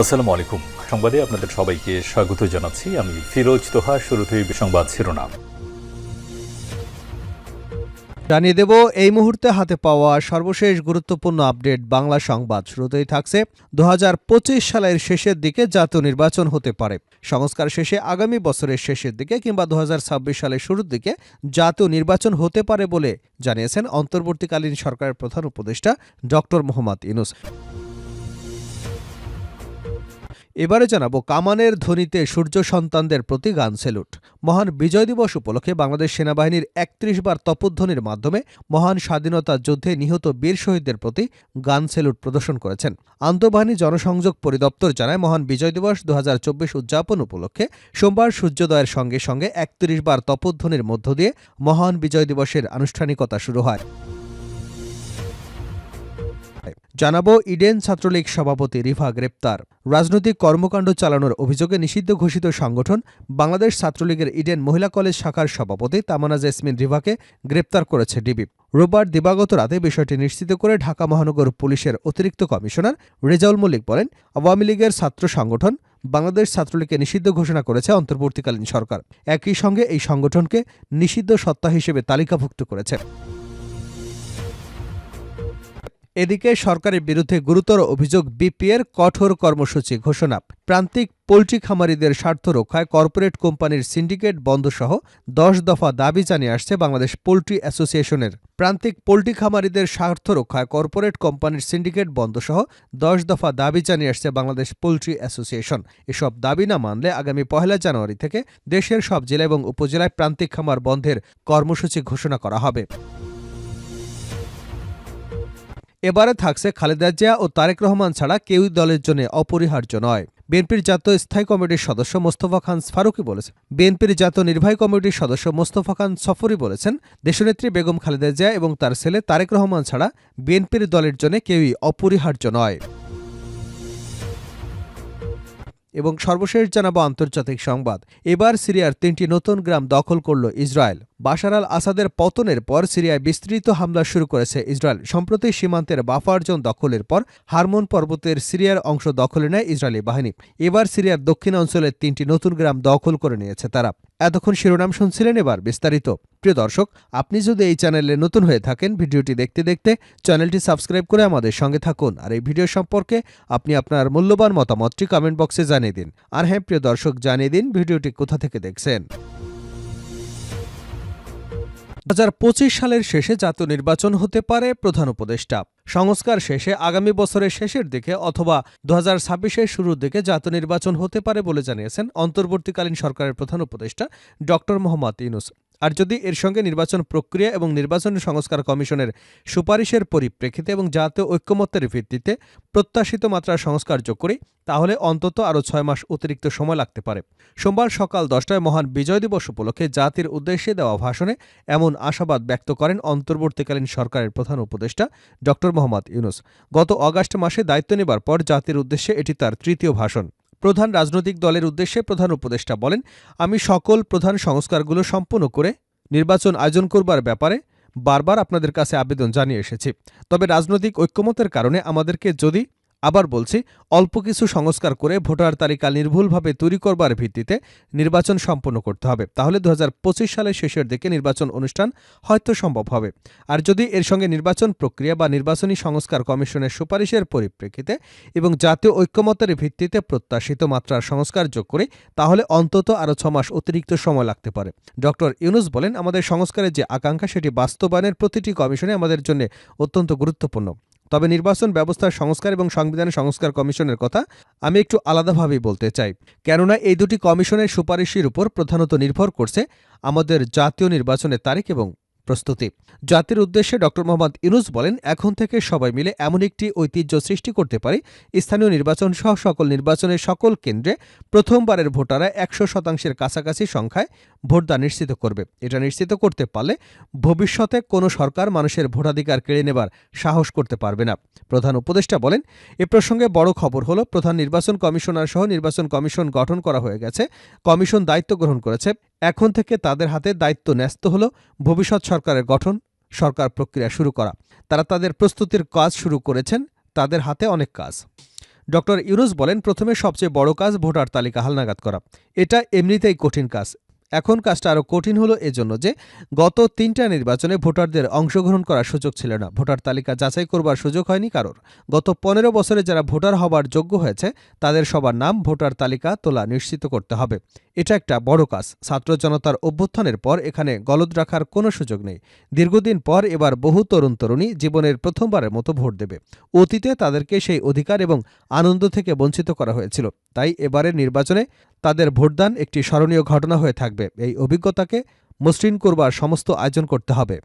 আসসালামু আলাইকুম সংবাদে আপনাদের সবাইকে স্বাগত জানাচ্ছি। আমি ফিরোজ তোহা, শুরুতেই সংবাদ শিরোনাম। জানিয়ে দেব, এই মুহূর্তে হাতে পাওয়া সর্বশেষ গুরুত্বপূর্ণ আপডেট বাংলা সংবাদ। শুরুতেই থাকছে দুহাজার পঁচিশ সালের শেষের দিকে জাতীয় নির্বাচন হতে পারে। সংস্কার শেষে আগামী বছরের শেষের দিকে কিংবা দু হাজার ছাব্বিশ সালের শুরুর দিকে জাতীয় নির্বাচন হতে পারে বলে জানিয়েছেন অন্তর্বর্তীকালীন সরকারের প্রধান উপদেষ্টা ডক্টর মোহাম্মদ ইনুস এবারে জানাব কামানের ধ্বনিতে সূর্য সন্তানদের প্রতি গান সেলুট। মহান বিজয় দিবস উপলক্ষে বাংলাদেশ সেনাবাহিনীর একত্রিশ বার তপধ্বনির মাধ্যমে মহান স্বাধীনতা যুদ্ধে নিহত বীর শহীদদের প্রতি গান সেলুট প্রদর্শন করেছেন। আন্তঃবাহিনী জনসংযোগ পরিদপ্তর জানায়, মহান বিজয় দিবস দু হাজার চব্বিশ উদযাপন উপলক্ষে সোমবার সূর্যোদয়ের সঙ্গে সঙ্গে একত্রিশ বার তপধ্বনির মধ্য দিয়ে মহান বিজয় দিবসের আনুষ্ঠানিকতা শুরু হয়। জানাব ইডেন ছাত্রলীগ সভাপতি রিফা গ্রেপ্তার। রাজনৈতিক কর্মকাণ্ড চালানোর অভিযোগে নিষিদ্ধ ঘোষিত সংগঠন বাংলাদেশ ছাত্রলীগের ইডেন মহিলা কলেজ শাখার সভাপতি তামানা জেসমিন রিভাকে গ্রেপ্তার করেছে ডিবি। রোববার দিবাগত রাতে বিষয়টি নিশ্চিত করে ঢাকা মহানগর পুলিশের অতিরিক্ত কমিশনার রেজাউল মল্লিক বলেন, আওয়ামী লীগের ছাত্র সংগঠন বাংলাদেশ ছাত্রলীগকে নিষিদ্ধ ঘোষণা করেছে অন্তর্বর্তীকালীন সরকার। একই সঙ্গে এই সংগঠনকে নিষিদ্ধ সত্তা হিসেবে তালিকাভুক্ত করেছে। এদিকে সরকারের বিরুদ্ধে গুরুতর অভিযোগ বিপিএর কঠোর কর্মসূচি ঘোষণা। প্রান্তিক পোলট্রি খামারিদের স্বার্থ রক্ষায় কর্পোরেট কোম্পানির সিন্ডিকেট বন্ধসহ দশ দফা দাবি জানিয়ে আসছে বাংলাদেশ পোলট্রি অ্যাসোসিয়েশনের। প্রান্তিক পোলট্রি খামারিদের স্বার্থ রক্ষায় কর্পোরেট কোম্পানির সিন্ডিকেট বন্ধসহ দশ দফা দাবি জানিয়ে আসছে বাংলাদেশ পোলট্রি অ্যাসোসিয়েশন। এসব দাবি না মানলে আগামী পহেলা জানুয়ারি থেকে দেশের সব জেলা এবং উপজেলায় প্রান্তিক খামার বন্ধের কর্মসূচি ঘোষণা করা হবে। এবারে থাকছে খালেদা জিয়া ও তারেক রহমান ছাড়া কেউই দলের জন্য অপরিহার্য নয়। বিএনপির জাতীয় স্থায়ী কমিটির সদস্য মোস্তফা খান ফারুকি বলেছেন। বিএনপির জাতীয় নির্বাহী কমিটির সদস্য মোস্তফা খান সফরি বলেছেন, দেশনেত্রী বেগম খালেদা জিয়া এবং তার ছেলে তারেক রহমান ছাড়া বিএনপির দলের জন্য কেউই অপরিহার্য নয়। এবং সর্বশেষ জানাব আন্তর্জাতিক সংবাদ। এবার সিরিয়ার তিনটি নতুন গ্রাম দখল করল ইসরায়েল। বাশার আল আসাদের পতনের পর সিরিয়ায় বিস্তৃত হামলা শুরু করেছে ইসরায়েল। সম্প্রতি সীমান্তের বাফারজন দখলের পর হারমোন পর্বতের সিরিয়ার অংশ দখলে নেয় ইসরায়েলি বাহিনী। এবার সিরিয়ার দক্ষিণ অঞ্চলের তিনটি নতুন গ্রাম দখল করে নিয়েছে তারা। এতক্ষণ শিরোনাম শুনছিলেন এবার বিস্তারিত। প্রিয় দর্শক, আপনি যদি এই চ্যানেলে নতুন হয়ে থাকেন, ভিডিওটি দেখতে দেখতে চ্যানেলটি সাবস্ক্রাইব করে আমাদের সঙ্গে থাকুন। আর এই ভিডিও সম্পর্কে আপনি আপনার মূল্যবান মতামতটি কমেন্ট বক্সে জানিয়ে দিন। আর হ্যাঁ প্রিয় দর্শক, জানিয়ে দিন ভিডিওটি কোথা থেকে দেখছেন। দু হাজার পঁচিশ সালের শেষে জাতীয় নির্বাচন হতে পারে প্রধান উপদেষ্টা। সংস্কার শেষে আগামী বছরের শেষের দিকে অথবা দু হাজার শুরুর দিকে জাতীয় নির্বাচন হতে পারে বলে জানিয়েছেন অন্তর্বর্তীকালীন সরকারের প্রধান উপদেষ্টা ড মোহাম্মদ ইউনুস। আর যদি এর সঙ্গে নির্বাচন প্রক্রিয়া এবং নির্বাচন সংস্কার কমিশনের সুপারিশের পরিপ্রেক্ষিতে এবং জাতীয় ঐক্যমত্যের ভিত্তিতে প্রত্যাশিত মাত্রার সংস্কার যোগ করি, তাহলে অন্তত আরও ছয় মাস অতিরিক্ত সময় লাগতে পারে। সোমবার সকাল দশটায় মহান বিজয় দিবস উপলক্ষে জাতির উদ্দেশ্যে দেওয়া ভাষণে এমন আশাবাদ ব্যক্ত করেন অন্তর্বর্তীকালীন সরকারের প্রধান উপদেষ্টা ড মোহাম্মদ ইউনুস। গত অগাস্ট মাসে দায়িত্ব নেবার পর জাতির উদ্দেশ্যে এটি তার তৃতীয় ভাষণ। প্রধান রাজনৈতিক দলের উদ্দেশ্যে প্রধান উপদেষ্টা বলেন, আমি সকল প্রধান সংস্কারগুলো সম্পূর্ণ করে নির্বাচন আয়োজন করবার ব্যাপারে বারবার আপনাদের কাছে আবেদন জানিয়ে এসেছি। তবে রাজনৈতিক ঐক্যমতের কারণে আমাদেরকে যদি আবার বলছি, অল্প কিছু সংস্কার করে ভোটার তালিকা নির্ভুলভাবে তৈরি করবার ভিত্তিতে নির্বাচন সম্পন্ন করতে হবে। তাহলে দু হাজার পঁচিশ সালের শেষের দিকে নির্বাচন অনুষ্ঠান হয়তো সম্ভব হবে। আর যদি এর সঙ্গে নির্বাচন প্রক্রিয়া বা নির্বাচনী সংস্কার কমিশনের সুপারিশের পরিপ্রেক্ষিতে এবং জাতীয় ঐক্যমতের ভিত্তিতে প্রত্যাশিত মাত্রার সংস্কার যোগ করে, তাহলে অন্তত আরও ছমাস অতিরিক্ত সময় লাগতে পারে। ড ইউনুস বলেন, আমাদের সংস্কারের যে আকাঙ্ক্ষা, সেটি বাস্তবায়নের প্রতিটি কমিশনে আমাদের জন্য অত্যন্ত গুরুত্বপূর্ণ। তবে নির্বাচন ব্যবস্থার সংস্কার এবং সংবিধানের সংস্কার কমিশনের কথা আমি একটু আলাদাভাবেই বলতে চাই। কেননা এই দুটি কমিশনের সুপারিশের উপর প্রধানত নির্ভর করছে আমাদের জাতীয় নির্বাচনের তারিখ এবং প্রস্তুতি। জাতির উদ্দেশ্যে ড. মোহাম্মদ ইউনুস বলেন, এখন থেকে সবাই মিলে এমন একটি ঐতিহ্য সৃষ্টি করতে পারি। স্থানীয় নির্বাচন সহ সকল নির্বাচনের সকল কেন্দ্রে প্রথমবারের ভোটাররা একশো শতাংশের কাছাকাছি সংখ্যায় ভোটদান নিশ্চিত করবে। এটা নিশ্চিত করতে পারলে ভবিষ্যতে কোনো সরকার মানুষের ভোটাধিকার কেড়ে নেবার সাহস করতে পারবে না। প্রধান উপদেষ্টা বলেন, এ প্রসঙ্গে বড় খবর হলো, প্রধান নির্বাচন কমিশনার সহ নির্বাচন কমিশন গঠন করা হয়ে গেছে। কমিশন দায়িত্ব গ্রহণ করেছে। এখন থেকে তাদের হাতে দায়িত্ব ন্যস্ত হল ভবিষ্যৎ সরকারের গঠন, সরকার প্রক্রিয়া শুরু করা। তারা তাদের প্রস্তুতির কাজ শুরু করেছেন, তাদের হাতে অনেক কাজ। ডক্টর ইউনুস বলেন, প্রথমে সবচেয়ে বড় কাজ ভোটার তালিকা হালনাগাদ করা। এটা এমনিতেই কঠিন কাজ। এখন কাজটা আরও কঠিন হলো এজন্য যে, গত তিনটা নির্বাচনে ভোটারদের অংশগ্রহণ করার সুযোগ ছিল না। ভোটার তালিকা যাচাই করবার সুযোগ হয়নি কারোর। গত পনেরো বছরে যারা ভোটার হবার যোগ্য হয়েছে, তাদের সবার নাম ভোটার তালিকা তোলা নিশ্চিত করতে হবে। এটা একটা বড় কাজ। ছাত্র জনতার অভ্যুত্থানের পর এখানে গলদ রাখার কোনো সুযোগ নেই। দীর্ঘদিন পর এবার বহু তরুণ তরুণী জীবনের প্রথমবারের মতো ভোট দেবে। অতীতে তাদেরকে সেই অধিকার এবং আনন্দ থেকে বঞ্চিত করা হয়েছিল। তাই এবারের নির্বাচনে তাদের ভোটদান একটি স্মরণীয় ঘটনা হয়ে থাকবে। এই অভিজ্ঞতাকে মসৃণ করবার সমস্ত আয়োজন করতে হবে।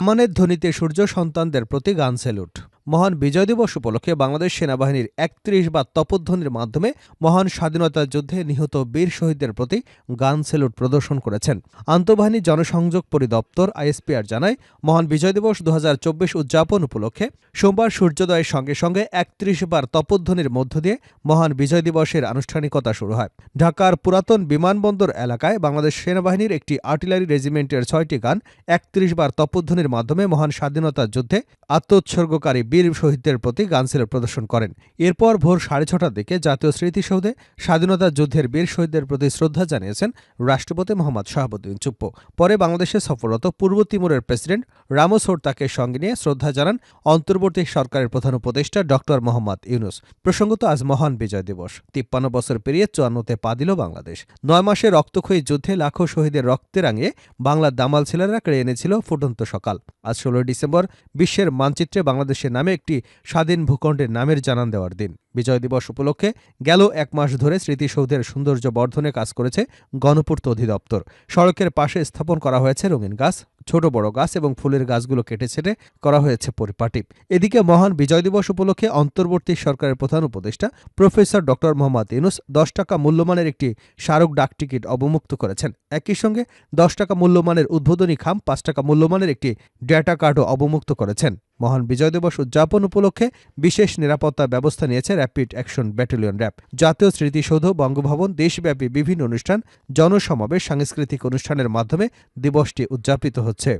মানের ধ্বনিতে সূর্য সন্তানদের প্রতি গান স্যালুট। মহান বিজয় দিবস উপলক্ষে বাংলাদেশ সেনাবাহিনীর একত্রিশ বা তপধ্বনির মাধ্যমে মহান স্বাধীনতা যুদ্ধে নিহত বীর শহীদদের প্রতি গান সেলুট প্রদর্শন করেছেন। আন্তঃবাহিনী জনসংযোগ পরিদপ্তর আইএসপিআর জানায়, মহান বিজয় দিবস দু হাজার চব্বিশ উদযাপন উপলক্ষে সোমবার সূর্যোদয়ের সঙ্গে সঙ্গে একত্রিশ বার তপধ্বনির মধ্য দিয়ে মহান বিজয় দিবসের আনুষ্ঠানিকতা শুরু হয়। ঢাকার পুরাতন বিমানবন্দর এলাকায় বাংলাদেশ সেনাবাহিনীর একটি আর্টিলারি রেজিমেন্টের ছয়টি গান একত্রিশ বার তপধ্বনির মাধ্যমে মহান স্বাধীনতা যুদ্ধে আত্মোৎসর্গকারী বীর শহীদদের প্রতি গানসেল প্রদর্শন করেন। এরপর ভোর সাড়ে ছটার দিকে জাতীয় স্মৃতিসৌধে স্বাধীনতা যুদ্ধের বীর শহীদদের প্রতি শ্রদ্ধা জানিয়েছেন রাষ্ট্রপতি মোহাম্মদ শাহাবুদ্দিন চুপ্পু। পরে বাংলাদেশে সফররত পূর্ব তিমুরের প্রেসিডেন্ট রামোস হোর্তাকে সঙ্গে নিয়ে শ্রদ্ধা জানান অন্তর্বর্তী সরকারের প্রধান উপদেষ্টা ডক্টর মোহাম্মদ ইউনুস। প্রসঙ্গত, আজ মহান বিজয় দিবস। তিপ্পান্ন বছর পেরিয়ে চুয়ান্নতে পা দিল বাংলাদেশ। নয় মাসে রক্তক্ষয়ী যুদ্ধে লাখো শহীদের রক্তে রাঙিয়ে বাংলার দামাল ছেলেরা কেড়ে এনেছিল ফুটন্ত সকাল। আজ ষোলোই ডিসেম্বর বিশ্বের মানচিত্রে বাংলাদেশের নামে একটি স্বাধীন ভূখণ্ডের নামের জানান দেওয়ার দিন। বিজয় দিবস উপলক্ষে গেল এক মাস ধরে স্মৃতিসৌধের সৌন্দর্য বর্ধনে কাজ করেছে গণপূর্ত অধিদপ্তর। সড়কের পাশে স্থাপন করা হয়েছে রঙিন গাছ, ছোট বড় গাছ এবং ফুলের গাছগুলো কেটে ছেটে করা হয়েছে পরিপাটি। এদিকে মহান বিজয় দিবস উপলক্ষে অন্তর্বর্তী সরকারের প্রধান উপদেষ্টা প্রফেসর ড. মোহাম্মদ ইউনুস দশ টাকা মূল্যমানের একটি স্মারক ডাকটিকিট অবমুক্ত করেছেন। একই সঙ্গে দশ টাকা মূল্যমানের উদ্বোধনী খাম, পাঁচ টাকা মূল্যমানের একটি ডেটা কার্ডও অবমুক্ত করেছেন। মহান বিজয় দিবস উদযাপন উপলক্ষে বিশেষ নিরাপত্তা ব্যবস্থা নিয়েছে র্যাপিড অ্যাকশন ব্যাটালিয়ন র্যাব জাতীয় স্মৃতিসৌধ, বঙ্গভবন, দেশব্যাপী বিভিন্ন অনুষ্ঠান, জনসমাবেশ, সাংস্কৃতিক অনুষ্ঠানের মাধ্যমে দিবসটি উদযাপিত হচ্ছে।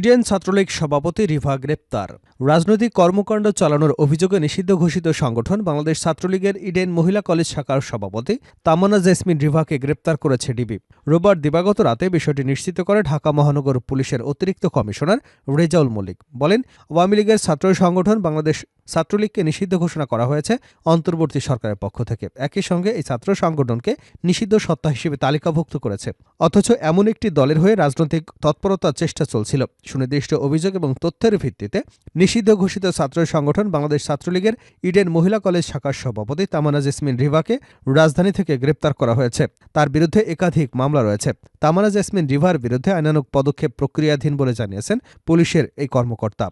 ইডেন ছাত্রলীগ সভাপতি রিভা গ্রেপ্তার। রাজনৈতিক কর্মকাণ্ড চালানোর অভিযোগে নিষিদ্ধ ঘোষিত সংগঠন বাংলাদেশ ছাত্রলীগের ইডেন মহিলা কলেজ শাখার সভাপতি তামানা জেসমিন রিভাকে গ্রেপ্তার করেছে ডিবি। রোববার দিবাগত রাতে বিষয়টি নিশ্চিত করে ঢাকা মহানগর পুলিশের অতিরিক্ত কমিশনার রেজাউল মল্লিক বলেন, আওয়ামী লীগের ছাত্র সংগঠন বাংলাদেশ ছাত্রলীগকে নিষিদ্ধ ঘোষণা করা হয়েছে অন্তর্বর্তী সরকারের পক্ষ থেকে। একই সঙ্গে এই ছাত্র সংগঠনকে নিষিদ্ধ সত্তা হিসেবে তালিকাভুক্ত করেছে। অথচ এমন একটি দলের হয়ে রাজনৈতিক তৎপরতার চেষ্টা চলছিল। সুনির্দিষ্ট অভিযোগ এবং তথ্যের ভিত্তিতে নিষিদ্ধ ঘোষিত ছাত্র সংগঠন বাংলাদেশ ছাত্রলীগের ইডেন মহিলা কলেজ শাখার সভাপতি তামানা জেসমিন রিভাকে রাজধানী থেকে গ্রেপ্তার করা হয়েছে। তার বিরুদ্ধে একাধিক মামলা রয়েছে। তামানা জেসমিন রিভার বিরুদ্ধে আইনানুক পদক্ষেপ প্রক্রিয়াধীন বলে জানিয়েছেন পুলিশের এই কর্মকর্তা।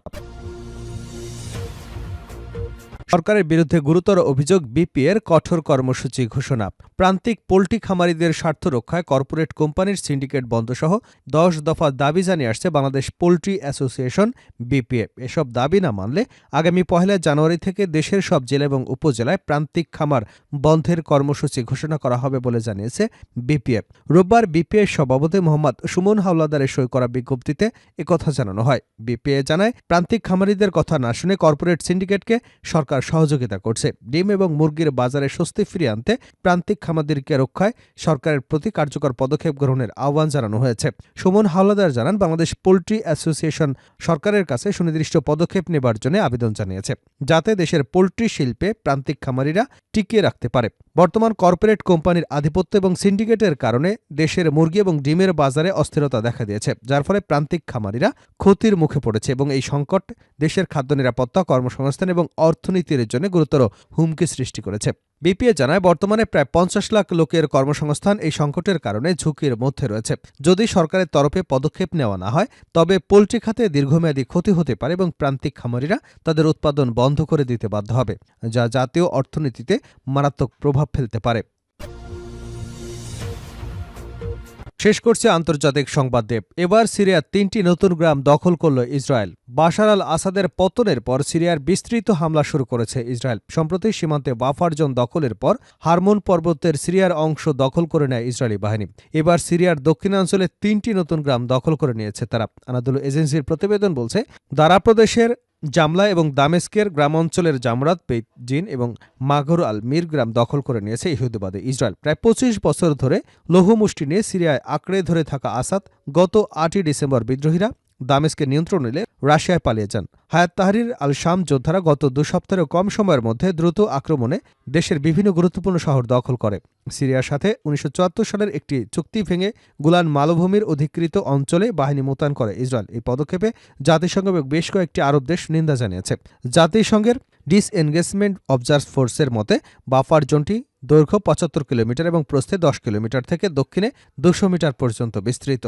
সরকারের বিরুদ্ধে গুরুতর অভিযোগ বিপিএর কঠোর কর্মসূচি ঘোষণা। প্রান্তিক পোল্ট্রি খামারিদের স্বার্থ রক্ষায় কর্পোরেট কোম্পানির সিন্ডিকেট বন্ধসহ দশ দফা দাবি জানিয়ে আসছে বাংলাদেশ পোল্ট্রি অ্যাসোসিয়েশন বিপিএ। এসব দাবি না মানলে আগামী পহেলা জানুয়ারি থেকে দেশের সব জেলা এবং উপজেলায় প্রান্তিক খামার বন্ধের কর্মসূচি ঘোষণা করা হবে বলে জানিয়েছে বিপিএফ রোববার বিপিএ সভাপতি মোহাম্মদ সুমন হাওলাদারের সই করা বিজ্ঞপ্তিতে একথা জানানো হয়। বিপিএ জানায়, প্রান্তিক খামারিদের কথা না শুনে কর্পোরেট সিন্ডিকেটকে সরকার সহযোগিতা করছে। ডিম এবং মুরগির বাজারে স্বস্তি ফিরিয়ে আনতে প্রান্তিক খামারদেরকে রক্ষায় সরকারের প্রতি কার্যকর পদক্ষেপ গ্রহণের আহ্বান জানানো হয়েছে। সুমন হাওলাদার জানান, বাংলাদেশ পোলট্রি অ্যাসোসিয়েশন সরকারের কাছে সুনির্দিষ্ট পদক্ষেপ নেবার জন্য আবেদন জানিয়েছে, যাতে দেশের পোলট্রি শিল্পে প্রান্তিক খামারিরা টিকিয়ে রাখতে পারে। বর্তমান কর্পোরেট কোম্পানির আধিপত্য এবং সিন্ডিকেটের কারণে দেশের মুরগি এবং ডিমের বাজারে অস্থিরতা দেখা দিয়েছে, যার ফলে প্রান্তিক খামারিরা ক্ষতির মুখে পড়েছে এবং এই সংকট দেশের খাদ্য নিরাপত্তা, কর্মসংস্থান এবং অর্থনীতির জন্য গুরুতর হুমকি সৃষ্টি করেছে। বিপিএ জানায়, বর্তমানে প্রায় পঞ্চাশ লাখ লোকের কর্মসংস্থান এই সংকটের কারণে ঝুঁকির মধ্যে রয়েছে। যদি সরকারের তরফে পদক্ষেপ নেওয়া না হয়, তবে পোলট্রি খাতে দীর্ঘমেয়াদী ক্ষতি হতে পারে এবং প্রান্তিক খামারিরা তাদের উৎপাদন বন্ধ করে দিতে বাধ্য হবে, যা জাতীয় অর্থনীতিতে মারাত্মক প্রভাব ফেলতে পারে। শেষ করছে আন্তর্জাতিক সংবাদ দেব। এবার সিরিয়ার তিনটি নতুন গ্রাম দখল করল ইসরায়েল। বাশার আল আসাদের পতনের পর সিরিয়ার বিস্তৃত হামলা শুরু করেছে ইসরায়েল। সম্প্রতি সীমান্তে বাফার জোন দখলের পর হারমোন পর্বতের সিরিয়ার অংশ দখল করে নেয় ইসরায়েলি বাহিনী। এবার সিরিয়ার দক্ষিণাঞ্চলে তিনটি নতুন গ্রাম দখল করে নিয়েছে তারা। আনাদুল এজেন্সির প্রতিবেদন বলছে, দারা প্রদেশের জামলা এবং দামেস্কের গ্রামাঞ্চলের জামরাত পেজিন এবং মাঘর আল মির গ্রাম দখল করে নিয়েছে ইহুদিবাদী ইসরায়েল। প্রায় পঁচিশ বছর ধরে লৌহমুষ্টি নিয়ে সিরিয়ায় আঁকড়ে ধরে থাকা আসাদ গত আটই ডিসেম্বর বিদ্রোহীরা দামেস্কের নিয়ন্ত্রণ নিলে রাশিয়ায় পালিয়ে যান। হায়াত তাহারির আল শাম যোদ্ধারা গত দু সপ্তাহেরও কম সময়ের মধ্যে দ্রুত আক্রমণে দেশের বিভিন্ন গুরুত্বপূর্ণ শহর দখল করে। সিরিয়ার সাথে উনিশশো চুয়াত্তর সালের একটি চুক্তি ভেঙে গুলান মালভূমির অধিকৃত অঞ্চলে বাহিনী মোতায়েন করে ইসরায়েল। এই পদক্ষেপে জাতিসংঘ এবং বেশ কয়েকটি আরব দেশ নিন্দা জানিয়েছে। জাতিসংঘের ডিসএনগেজমেন্ট অবজার্ভ ফোর্সের মতে, বাফার জোনটি দৈর্ঘ্য পঁচাত্তর কিলোমিটার এবং প্রস্থে দশ কিলোমিটার থেকে দক্ষিণে দুশো মিটার পর্যন্ত বিস্তৃত।